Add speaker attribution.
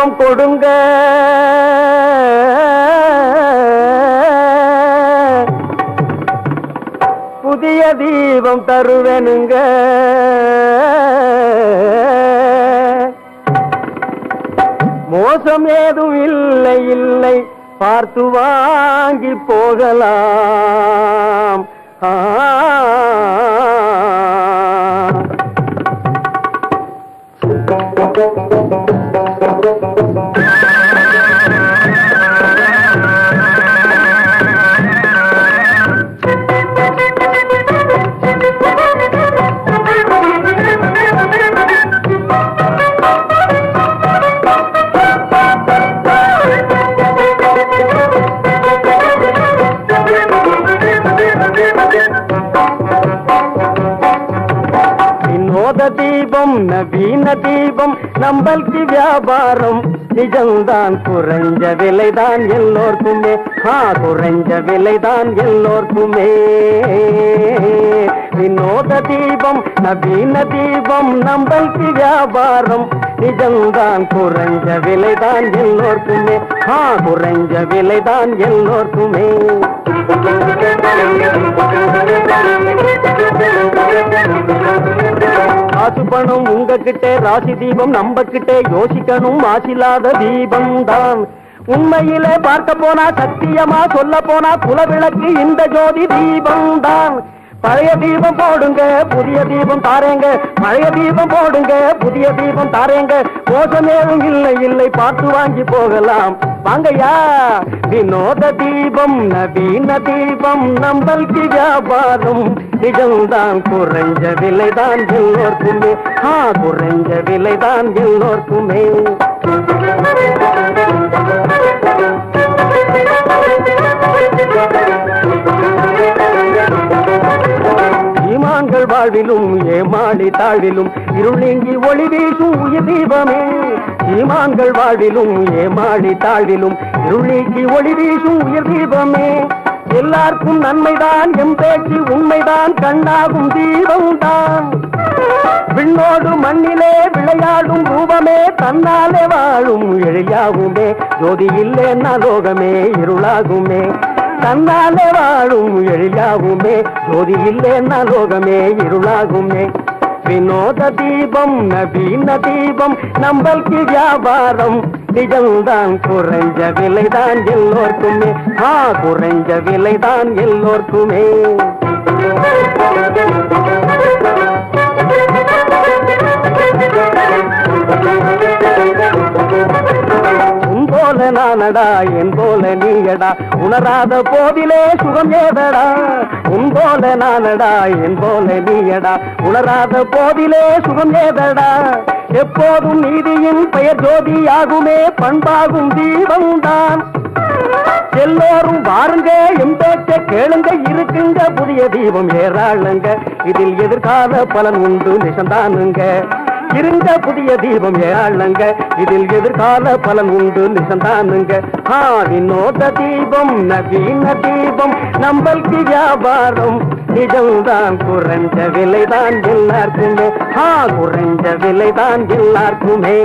Speaker 1: தீபம் கொடுங்க. புதிய தீபம் தருவேனுங்க. மோசம் ஏதும் இல்லை இல்லை. பார்த்து வாங்கி போகலாம். ஆ దీపం నవీన దీపం நம்மளுக்கு வியாபாரம் நிஜம்தான் குறைஞ்ச விலைதான் எல்லோர்க்குமே ஆ குறைஞ்ச விலைதான் எல்லோர்க்குமே வினோத தீபம் நவீன தீபம் நம்மளுக்கு வியாபாரம் நிஜம்தான் குறைஞ்ச விலைதான் எல்லோர்க்குமே ஆ குறைஞ்ச விலைதான் எல்லோர்க்குமே காசு பணம் உங்ககிட்ட ராசி தீபம் நம்ம கிட்ட யோசிக்கணும் ஆசில்லாத தீபம் தான் உண்மையிலே பார்க்க போனா சத்தியமா சொல்ல போனா குலவிளக்கு இந்த ஜோதி தீபம் தான் பழைய தீபம் போடுங்க புதிய தீபம் தாரேங்க. பழைய தீபம் போடுங்க புதிய தீபம் தாரேங்க. மோசமேதும் இல்லை இல்லை பார்த்து வாங்கி போகலாம். வாங்கய்யா. வினோத தீபம் நவீன தீபம் நம்மளுக்கு வியாபாரம். நிஜம்தான் குறைஞ்ச விலைதான் எல்லோருக்குமே. ஆ குறைஞ்ச விலைதான் எல்லோருக்குமே. ஈமான்கள் வாழ்விலும் ஏமாளி தாழ்விலும் இருள் நீங்கி ஒளி வீசும் உயிர் தீபமே. ஈமான்கள் வாழ்விலும் ஏமாழி தாழ்விலும் இருள் ஒளி வீசும் உயிர் தீபமே. எல்லாருக்கும் நன்மைதான் எம் பேச்சு உண்மைதான் கண்ணாகும் தீபம் தான் விண்ணோடு மண்ணிலே விளையாடும் ரூபமே தன்னாலே வாழும் எழியாகுமே ஜோதி இல்லைன்னா லோகமே இருளாகுமே. தன்னாலே வாழும் எழிலாகுமே ஜோதி இல்லைன்னா லோகமே இருளாகுமே. வினோத தீபம் நவீன தீபம் நம்மளுக்கு வியாபாரம். நிஜம்தான் குறைஞ்ச விலைதான் எல்லோருக்குமே. ஆ குறைஞ்ச விலைதான் எல்லோர்க்குமே. போல நானடா என் போல நீயடா உணராத போதிலே சுகம் ஏதடா? உன் போல நானடா என் போல நீயடா உணராத போதிலே சுகம் ஏதடா எப்போதும் நீதியின் பெயர் ஜோதியாகுமே பண்பாகும் தீபம் தான் எல்லோரும் வாருங்க எம் பேச்ச கேளுங்க இருக்குங்க புதிய தீபம் ஏறாளுங்க. இதில் எதிர்கால பலன் உண்டு நிசந்தானுங்க இருந்த புதிய தீபம் ஏழங்க இதில் எதிர்கால பலன் உண்டு நிசந்தானுங்க. ஆ வினோத தீபம் நவீன தீபம் நம்மளுக்கு வியாபாரம். நிஜம்தான் குறைஞ்ச விலைதான் எல்லாருக்குமே. ஆ குறைஞ்ச விலைதான் எல்லாருக்குமே.